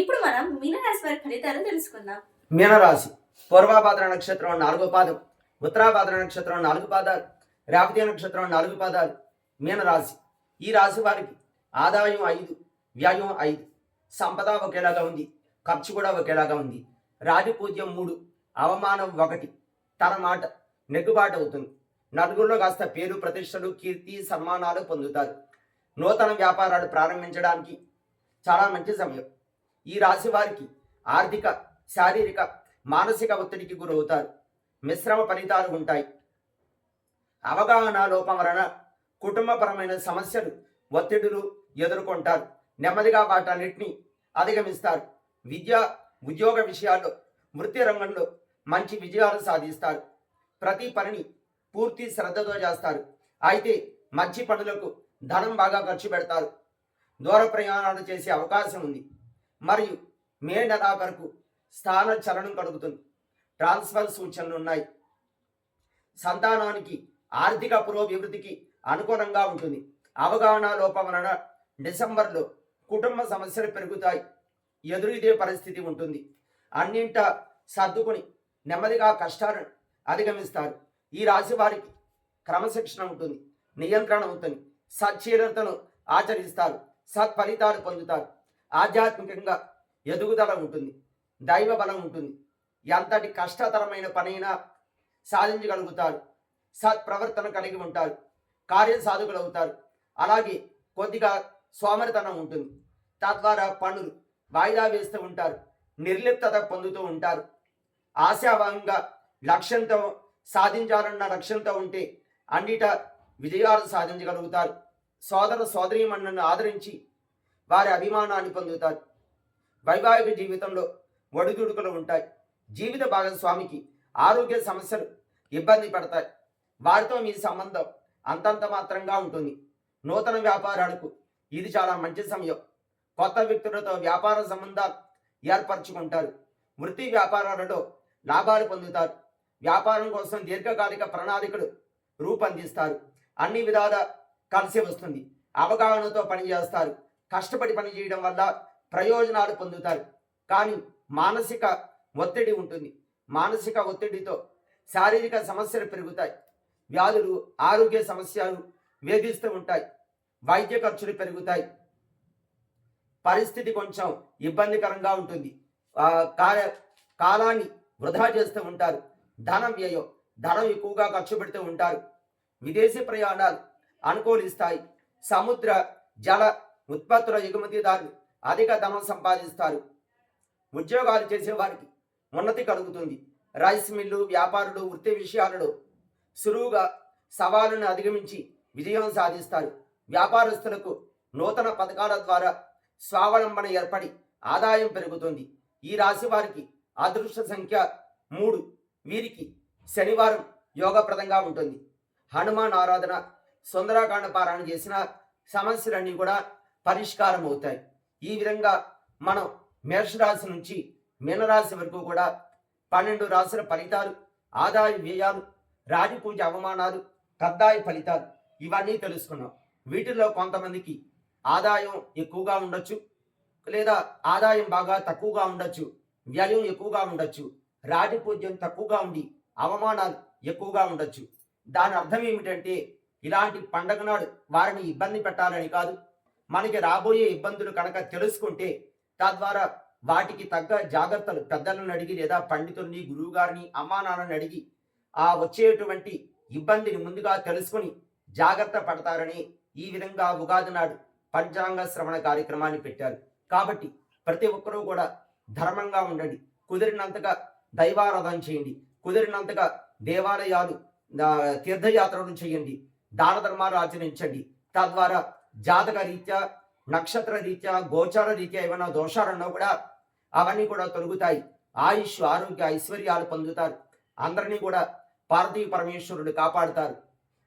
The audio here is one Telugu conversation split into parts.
ఇప్పుడు మనం మీనరాశి వారి ఫలితాలు తెలుసుకుందాం. మీనరాశి పూర్వాభాద్ర నక్షత్రం నాలుగో పాదం ఉత్తరాభాద్ర నక్షత్రం నాలుగు పాదాలు రేవతి నక్షత్రం నాలుగు పాదాలు. మీనరాశి ఈ రాశి వారికి ఆదాయం ఐదు వ్యయం ఐదు సంపద ఒకేలాగా ఉంది ఖర్చు కూడా ఒకేలాగా ఉంది. రాజపూజ్యం మూడు అవమానం ఒకటి తన మాట నెగ్గుబాటు అవుతుంది. నలుగురిలో కాస్త పేరు ప్రతిష్టలు కీర్తి సన్మానాలు పొందుతారు. నూతన వ్యాపారాలు ప్రారంభించడానికి చాలా మంచి సమయం. ఈ రాశి వారికి ఆర్థిక శారీరక మానసిక ఒత్తిడికి గురవుతారు. మిశ్రమ ఫలితాలు ఉంటాయి. అవగాహన లోపం వలన కుటుంబపరమైన సమస్యలు ఒత్తిడులు ఎదుర్కొంటారు. నెమ్మదిగా వాటన్నిటిని అధిగమిస్తారు. విద్య ఉద్యోగ విషయాల్లో వృత్తి రంగంలో మంచి విజయాలు సాధిస్తారు. ప్రతి పనిని పూర్తి శ్రద్ధతో చేస్తారు. అయితే మంచి పనులకు ధనం బాగా ఖర్చు పెడతారు. దూర ప్రయాణాలు చేసే అవకాశం ఉంది. మరియు మే నెలాఖరుకు స్థాన చలనం కలుగుతుంది. ట్రాన్స్ఫర్ సూచనలు ఉన్నాయి. సంతానానికి ఆర్థిక పురోభివృద్ధికి అనుకూలంగా ఉంటుంది. అవగాహన లోపం వలన డిసెంబర్లో కుటుంబ సమస్యలు పెరుగుతాయి. ఎదురుదే పరిస్థితి ఉంటుంది. అన్నింట సర్దుకుని నెమ్మదిగా కష్టాలను అధిగమిస్తారు. ఈ రాశి వారికి క్రమశిక్షణ ఉంటుంది. నియంత్రణ ఉంటుంది. సచ్చీలతను ఆచరిస్తారు. సత్ఫలితాలు పొందుతారు. ఆధ్యాత్మికంగా ఎదుగుదల ఉంటుంది దైవ బలం ఉంటుంది. ఎంతటి కష్టతరమైన పనైనా సాధించగలుగుతారు సత్ప్రవర్తన కలిగి ఉంటారు కార్యం అవుతారు అలాగే కొద్దిగా సోమరితనం ఉంటుంది. తద్వారా పనులు వాయిదా వేస్తూ ఉంటారు నిర్లిప్తత పొందుతూ ఉంటారు. ఆశాభంగా లక్ష్యంతో సాధించాలన్న లక్ష్యంతో ఉంటే అన్నిట విజయాలు సాధించగలుగుతారు. సోదర సోదరీమణులను ఆదరించి వారి అభిమానాన్ని పొందుతారు. వైవాహిక జీవితంలో ఒడిదుడుకులు ఉంటాయి. జీవిత భాగస్వామికి ఆరోగ్య సమస్యలు ఇబ్బంది పడతాయి. వారితో మీ సంబంధం అంతంత మాత్రంగా ఉంటుంది. నూతన వ్యాపారాలకు ఇది చాలా మంచి సమయం. కొత్త వ్యక్తులతో వ్యాపార సంబంధాలు ఏర్పరచుకుంటారు. వృత్తి వ్యాపారాలలో లాభాలు పొందుతారు. వ్యాపారం కోసం దీర్ఘకాలిక ప్రణాళికలు రూపొందిస్తారు. అన్ని విధాల కలిసి వస్తుంది. అవగాహనతో పనిచేస్తారు. కష్టపడి పని చేయడం వల్ల ప్రయోజనాలు పొందుతారు. కానీ మానసిక ఒత్తిడి ఉంటుంది. మానసిక ఒత్తిడితో శారీరక సమస్యలు పెరుగుతాయి. వ్యాధులు ఆరోగ్య సమస్యలు వేధిస్తూ ఉంటాయి. వైద్య ఖర్చులు పెరుగుతాయి. పరిస్థితి కొంచెం ఇబ్బందికరంగా ఉంటుంది. కాల కాలాన్ని వృధా చేస్తూ ఉంటారు. ధనం వ్యయం ధనం ఎక్కువగా ఖర్చు పెడుతూ ఉంటారు. విదేశీ ప్రయాణాలు అనుకూలిస్తాయి. సముద్ర జల ఉత్పత్తుల ఎగుమతిదారులు అధిక ధనం సంపాదిస్తారు. ఉద్యోగాలు చేసేవారికి ఉన్నతి కలుగుతుంది. రైస్ మిల్లు వ్యాపారులు వృత్తి విషయాలలో సులువుగా సవాలును అధిగమించి విజయం సాధిస్తారు. వ్యాపారస్తులకు నూతన పథకాల ద్వారా స్వావలంబన ఏర్పడి ఆదాయం పెరుగుతుంది. ఈ రాశి వారికి అదృష్ట సంఖ్య మూడు. వీరికి శనివారం యోగప్రదంగా ఉంటుంది. హనుమాన్ ఆరాధన సుందరాకాండ పారాయణ చేసిన సమస్యలన్నీ కూడా పరిష్కారం అవుతాయి ఈ విధంగా మనం మేషరాశి నుంచి మీనరాశి వరకు కూడా పన్నెండు రాశుల ఫలితాలు ఆదాయ వ్యయాలు రాజపూజ అవమానాలు కద్దాయి ఫలితాలు ఇవన్నీ తెలుసుకున్నాం. వీటిల్లో కొంతమందికి ఆదాయం ఎక్కువగా ఉండొచ్చు లేదా ఆదాయం బాగా తక్కువగా ఉండొచ్చు వ్యయం ఎక్కువగా ఉండొచ్చు రాజపూజ్యం తక్కువగా ఉండి అవమానాలు ఎక్కువగా ఉండొచ్చు. దాని అర్థం ఏమిటంటే ఇలాంటి పండగ నాడు వారిని ఇబ్బంది పెట్టాలని కాదు మనకి రాబోయే ఇబ్బందులు కనుక తెలుసుకుంటే తద్వారా వాటికి తగ్గ జాగ్రత్తలు పెద్దలను అడిగి లేదా పండితుల్ని గురువు గారిని అమ్మా నాన్నని అడిగి ఆ వచ్చేటువంటి ఇబ్బందిని ముందుగా తెలుసుకుని జాగ్రత్త పడతారని ఈ విధంగా ఉగాది నాడు పంచాంగ శ్రవణ కార్యక్రమాన్ని పెట్టారు. కాబట్టి ప్రతి ఒక్కరూ కూడా ధర్మంగా ఉండండి. కుదిరినంతగా దైవారాధన చేయండి. కుదిరినంతగా దేవాలయాలు తీర్థయాత్రలు చేయండి. దాన ధర్మాలు ఆచరించండి. తద్వారా జాతక రీత్యా నక్షత్ర రీత్యా గోచార రీత్యా ఏమైనా దోషాలున్నా కూడా అవన్నీ కూడా తొలుగుతాయి. ఆయుష్ ఆరోగ్య ఐశ్వర్యాలు పొందుతారు. అందరినీ కూడా పార్వతీ పరమేశ్వరుడు కాపాడుతారు.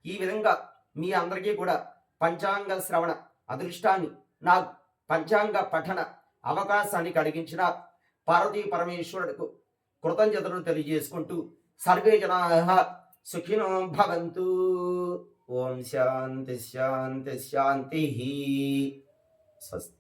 ఈ విధంగా మీ అందరికీ కూడా పంచాంగ శ్రవణ అదృష్టాన్ని నా పంచాంగ పఠన అవకాశాన్ని కలిగించిన పార్వతీ పరమేశ్వరుడుకు కృతజ్ఞతను తెలియజేసుకుంటూ సర్వే జనా సుఖినో భవంతు. ओम शांति शांति शांति ही। स्वस्थ